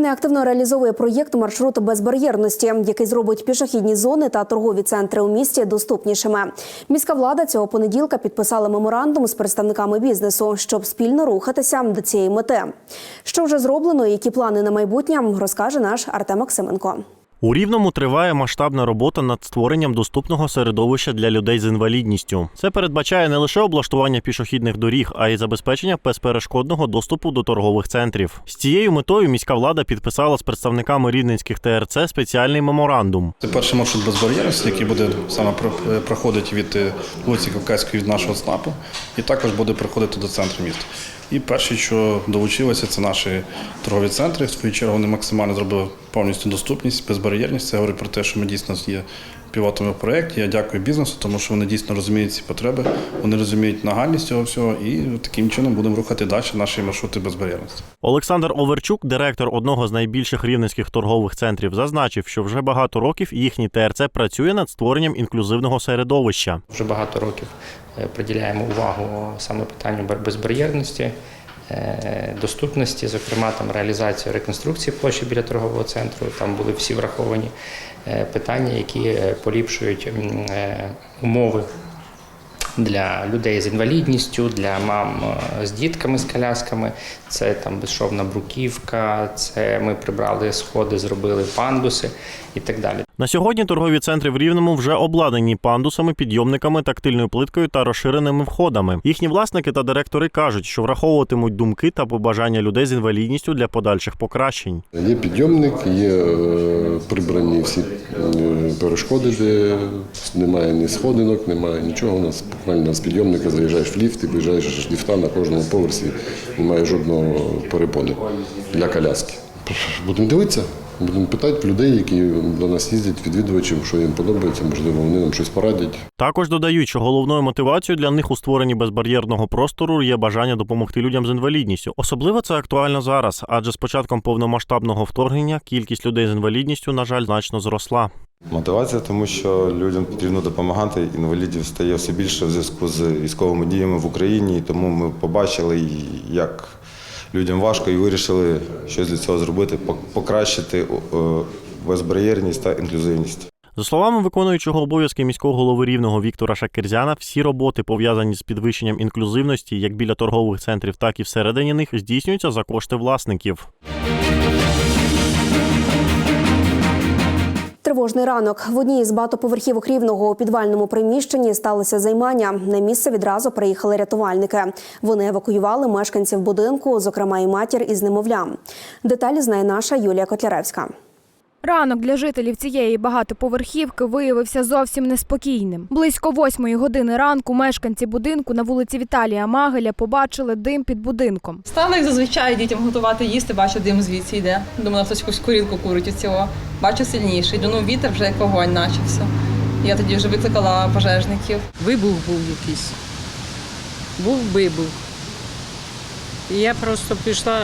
Рівне активно реалізовує проєкт маршруту безбар'єрності, який зробить пішохідні зони та торгові центри у місті доступнішими. Міська влада цього понеділка підписала меморандум з представниками бізнесу, щоб спільно рухатися до цієї мети. Що вже зроблено, і які плани на майбутнє, розкаже наш Артем Максименко. У Рівному триває масштабна робота над створенням доступного середовища для людей з інвалідністю. Це передбачає не лише облаштування пішохідних доріг, а й забезпечення безперешкодного доступу до торгових центрів. З цією метою міська влада підписала з представниками рівненських ТРЦ спеціальний меморандум. Це перший маршрут безбар'єрності, який буде саме е, проходити від е, вулиці Кавказької від нашого СНАПу, і також буде приходити до центру міста. І перше, що долучилося, це наші торгові центри. В свою чергу вони максимально зробили повністю доступність, безбар'єрність. Це говорить про те, що ми дійсно є пілотами в проєкті. Я дякую бізнесу, тому що вони дійсно розуміють ці потреби, вони розуміють нагальність цього всього, і таким чином будемо рухати далі наші маршрути безбар'єрності. Олександр Оверчук, директор одного з найбільших рівненських торгових центрів, зазначив, що вже багато років їхній ТРЦ працює над створенням інклюзивного середовища. Вже багато років приділяємо увагу саме питанню безбар'єрності, е, доступності, зокрема там реалізацію реконструкції площі біля торгового центру. Там були всі враховані е, питання, які е, поліпшують е, умови для людей з інвалідністю, для мам е, з дітками з колясками. Це там безшовна бруківка, це ми прибрали сходи, зробили пандуси і так далі. На сьогодні торгові центри в Рівному вже обладнані пандусами, підйомниками, тактильною плиткою та розширеними входами. Їхні власники та директори кажуть, що враховуватимуть думки та побажання людей з інвалідністю для подальших покращень. Є підйомник, є е, прибрані всі е, перешкоди, де немає ні сходинок, немає нічого. У нас буквально з підйомника заїжджаєш в ліфт і виїжджаєш з ліфта на кожному поверсі, немає жодного перепони для коляски. Будемо дивитися, будемо питати людей, які до нас їздять, відвідувачів, що їм подобається, можливо, вони нам щось порадять. Також додають, що головною мотивацією для них у створенні безбар'єрного простору є бажання допомогти людям з інвалідністю. Особливо це актуально зараз, адже з початком повномасштабного вторгнення кількість людей з інвалідністю, на жаль, значно зросла. Мотивація, тому що людям потрібно допомагати. Інвалідів стає все більше в зв'язку з військовими діями в Україні. І тому ми побачили, як людям важко, і вирішили щось для цього зробити, покращити е, безбар'єрність та інклюзивність. За словами виконуючого обов'язки міського голови рівного Віктора Шакерзяна, всі роботи, пов'язані з підвищенням інклюзивності, як біля торгових центрів, так і всередині них, здійснюються за кошти власників. Тривожний ранок в одній з багатоповерхівок рівного у підвальному приміщенні сталося займання. На місце відразу приїхали рятувальники. Вони евакуювали мешканців будинку, зокрема і матір із немовлям. Деталі знає наша Юлія Котляревська. Ранок для жителів цієї багатоповерхівки виявився зовсім неспокійним. Близько восьмої години ранку мешканці будинку на вулиці Віталія Магеля побачили дим під будинком. Стали, як зазвичай, дітям готувати їсти, бачу, дим звідси йде. Думала, хтось якусь курілку курить від цього. Бачу сильніший. Дунув вітер, вже як вогонь начався. Я тоді вже викликала пожежників. Вибух був якийсь. Був вибух. Я просто пішла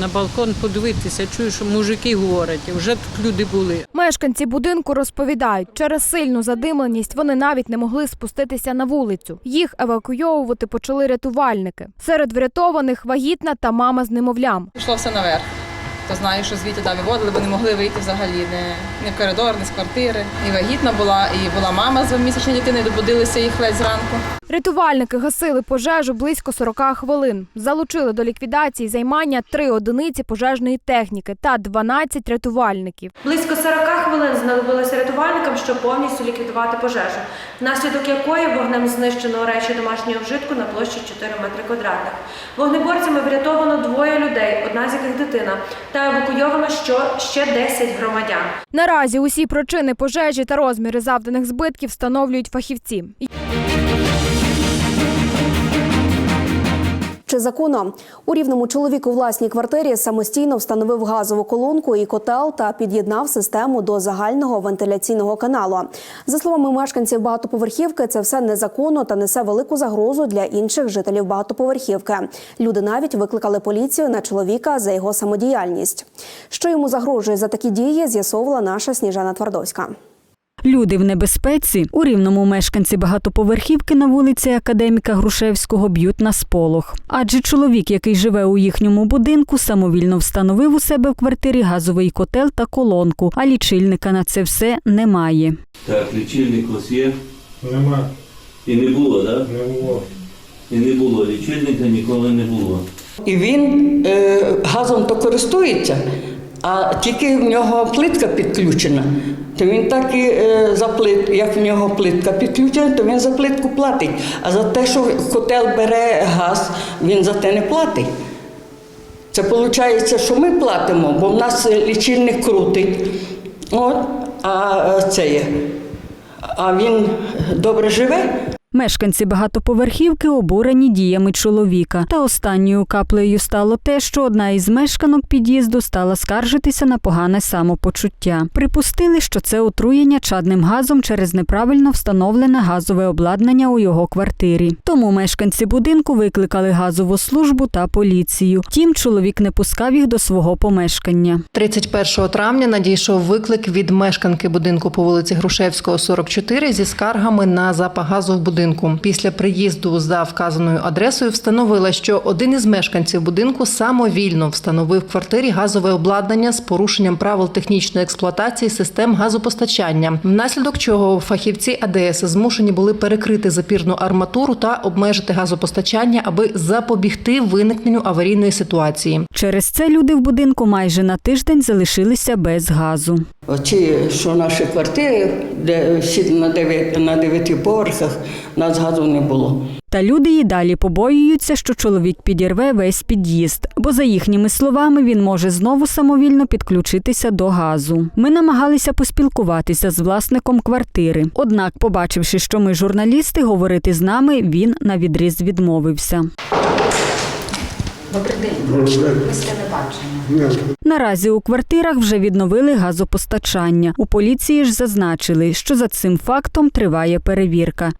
на балкон подивитися, чую, що мужики говорять, вже тут люди були. Мешканці будинку розповідають, через сильну задимленість вони навіть не могли спуститися на вулицю. Їх евакуйовувати почали рятувальники. Серед врятованих вагітна та мама з немовлям. Пішло все наверх. Хто знає, що звідти там виводили, бо не могли вийти взагалі не, не в коридор, не з квартири. І вагітна була, і була мама з двомісячною дитиною, добудилися їх ледь зранку. Рятувальники гасили пожежу близько 40 хвилин. Залучили до ліквідації займання три одиниці пожежної техніки та 12 рятувальників. Близько 40 хвилин знадобилося рятувальникам, щоб повністю ліквідувати пожежу, внаслідок якої вогнем знищено речі домашнього вжитку на площі 4 метри квадратних. Вогнеборцями врятовано двоє людей, одна з яких дитина, та евакуйовано що ще 10 громадян. Наразі усі причини пожежі та розміри завданих збитків встановлюють фахівці. Чи законно. У рівному чоловік у власній квартирі самостійно встановив газову колонку і котел та під'єднав систему до загального вентиляційного каналу. За словами мешканців багатоповерхівки, це все незаконно та несе велику загрозу для інших жителів багатоповерхівки. Люди навіть викликали поліцію на чоловіка за його самодіяльність. Що йому загрожує за такі дії, з'ясовувала наша Сніжана Твардовська. Люди в небезпеці у рівному мешканці багатоповерхівки на вулиці Академіка Грушевського б'ють на сполох. Адже чоловік, який живе у їхньому будинку, самовільно встановив у себе в квартирі газовий котел та колонку, а лічильника на це все немає. Так, лічильник ось є. Нема, І не було, так? Да? не було. І не було. Лічильника ніколи не було. І він е, газом то користується, а тільки в нього плитка підключена. То він так і е, за плит, як в нього плитка підключена, то він за плитку платить. А за те, що котел бере газ, він за те не платить. Це виходить, що ми платимо, бо в нас лічильник крутить. От, а е, це є. А він добре живе. Мешканці багатоповерхівки обурені діями чоловіка. Та останньою каплею стало те, що одна із мешканок під'їзду стала скаржитися на погане самопочуття. Припустили, що це отруєння чадним газом через неправильно встановлене газове обладнання у його квартирі. Тому мешканці будинку викликали газову службу та поліцію. Тім чоловік не пускав їх до свого помешкання. 31 травня надійшов виклик від мешканки будинку по вулиці Грушевського, 44 зі скаргами на запах газу в будинку. Після приїзду за вказаною адресою встановила, що один із мешканців будинку самовільно встановив в квартирі газове обладнання з порушенням правил технічної експлуатації систем газопостачання, внаслідок чого фахівці АДС змушені були перекрити запірну арматуру та обмежити газопостачання, аби запобігти виникненню аварійної ситуації. Через це люди в будинку майже на тиждень залишилися без газу. Оці, що наші квартири, де всі на дев'яти на дев'яти поверхах, нас газу не було. Та люди й далі побоюються, що чоловік підірве весь під'їзд, бо за їхніми словами він може знову самовільно підключитися до газу. Ми намагалися поспілкуватися з власником квартири. Однак, побачивши, що ми журналісти, говорити з нами він на відріз відмовився. Добрий день. Після небачення. Наразі у квартирах вже відновили газопостачання. У поліції ж зазначили, що за цим фактом триває перевірка.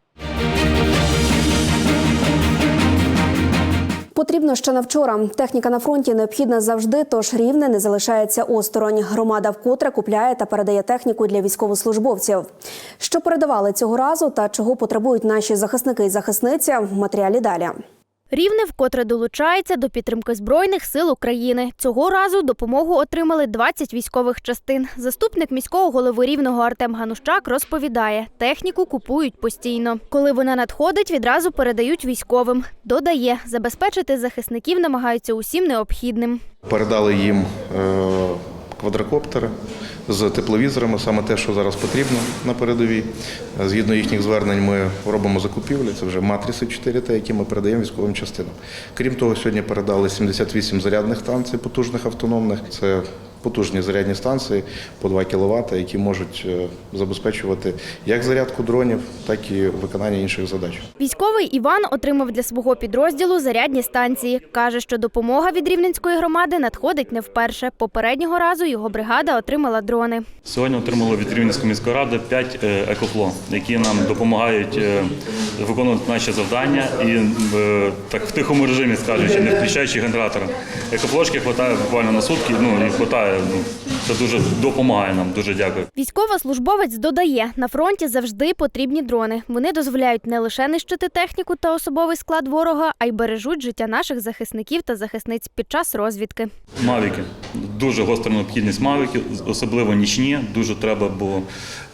Потрібно ще на вчора. Техніка на фронті необхідна завжди, тож рівне не залишається осторонь. Громада вкотре купляє та передає техніку для військовослужбовців. Що передавали цього разу та чого потребують наші захисники і захисниця в матеріалі далі. Рівне вкотре долучається до підтримки збройних сил України. Цього разу допомогу отримали 20 військових частин. Заступник міського голови рівного Артем Ганущак розповідає, техніку купують постійно. Коли вона надходить, відразу передають військовим. Додає, забезпечити захисників намагаються усім необхідним. Передали їм е, квадрокоптери з тепловізорами, саме те, що зараз потрібно на передовій. Е, Згідно їхніх звернень, ми робимо закупівлі. Це вже матриси 4Т, які ми передаємо військовим частинам. Крім того, сьогодні передали 78 зарядних станцій потужних автономних. Це потужні зарядні станції по 2 кВт, які можуть е, забезпечувати як зарядку дронів, так і виконання інших задач. Військовий Іван отримав для свого підрозділу зарядні станції. Каже, що допомога від рівненської громади надходить не вперше. Попереднього разу його бригада отримала дрони. Сьогодні отримали від Рівненської міської ради 5 екофло, які нам допомагають е, виконувати наші завдання і е, так в тихому режимі, скажучи, не включаючи генератор. Екофлошки вистачає буквально на сутки. Ну і вистачає. Ну це дуже допомагає нам. Дуже дякую. Військовослужбовець додає, на фронті завжди потрібні дрони. Вони дозволяють не лише нищити техніку та особовий склад ворога, а й бережуть життя наших захисників та захисниць під час розвідки. Мавіки дуже гостра необхідність мавіків, особливо нічні. Дуже треба, бо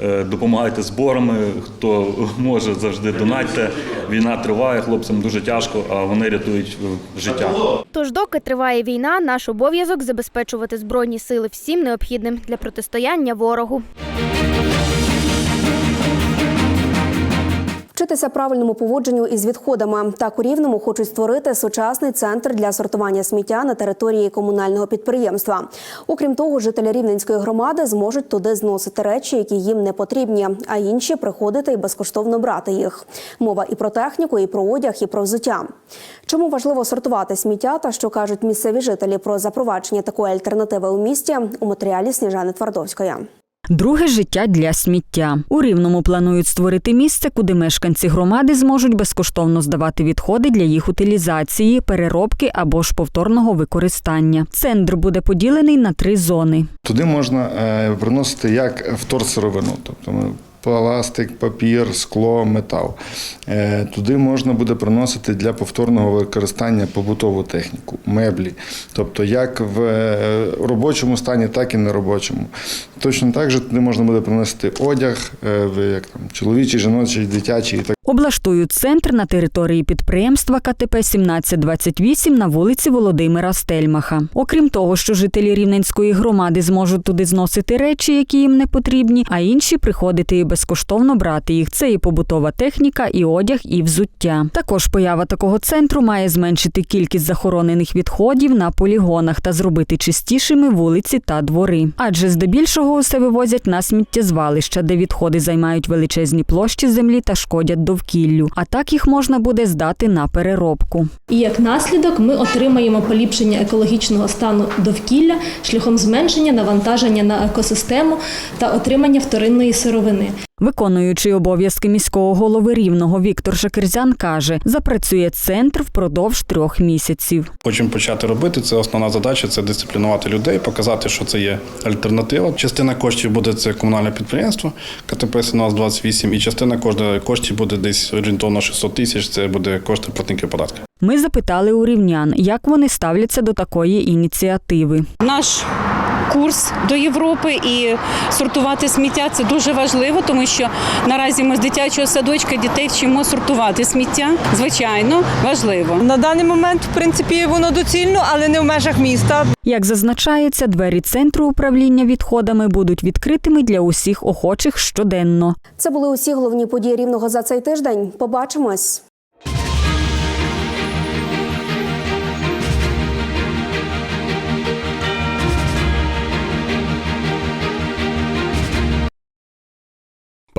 е, допомагайте зборами. Хто може завжди донатьте. Війна триває, хлопцям дуже тяжко, а вони рятують е, життя. Тож, доки триває війна, наш обов'язок забезпечувати збройні сили всім необхідним для протистояння ворогу. Навчитися правильному поводженню із відходами. Так у Рівному хочуть створити сучасний центр для сортування сміття на території комунального підприємства. Окрім того, жителі Рівненської громади зможуть туди зносити речі, які їм не потрібні, а інші приходити і безкоштовно брати їх. Мова і про техніку, і про одяг, і про взуття. Чому важливо сортувати сміття та що кажуть місцеві жителі про запровадження такої альтернативи у місті у матеріалі Сніжани Твардовської. Друге життя для сміття. У Рівному планують створити місце, куди мешканці громади зможуть безкоштовно здавати відходи для їх утилізації, переробки або ж повторного використання. Центр буде поділений на три зони. Туди можна е, приносити як вторсировину, тобто ми- пластик, папір, скло, метал. Е, Туди можна буде приносити для повторного використання побутову техніку, меблі, тобто як в е, робочому стані, так і неробочому. Точно так же туди можна буде приносити одяг, е, як там чоловічий, жіночий, дитячий і так. Облаштують центр на території підприємства КТП 1728 на вулиці Володимира Стельмаха. Окрім того, що жителі Рівненської громади зможуть туди зносити речі, які їм не потрібні, а інші приходити і безкоштовно брати їх. Це і побутова техніка, і одяг, і взуття. Також поява такого центру має зменшити кількість захоронених відходів на полігонах та зробити чистішими вулиці та двори. Адже здебільшого усе вивозять на сміттєзвалища, де відходи займають величезні площі землі та шкодять довкіллю. А так їх можна буде здати на переробку. І як наслідок ми отримаємо поліпшення екологічного стану довкілля шляхом зменшення навантаження на екосистему та отримання вторинної сировини. Виконуючий обов'язки міського голови рівного Віктор Шакерзян каже, запрацює центр впродовж трьох місяців. Хочемо почати робити. Це основна задача це дисциплінувати людей, показати, що це є альтернатива. Частина коштів буде це комунальне підприємство КТП 1728, і частина коштів буде десь орієнтовно 600 тисяч. Це буде кошти платників податків. Ми запитали у рівнян, як вони ставляться до такої ініціативи. Наш курс до Європи і сортувати сміття це дуже важливо, тому що наразі ми з дитячого садочка дітей вчимо сортувати сміття. Звичайно, важливо. На даний момент, в принципі, воно доцільно, але не в межах міста. Як зазначається, двері центру управління відходами будуть відкритими для усіх охочих щоденно. Це були усі головні події рівного за цей тиждень. Побачимось.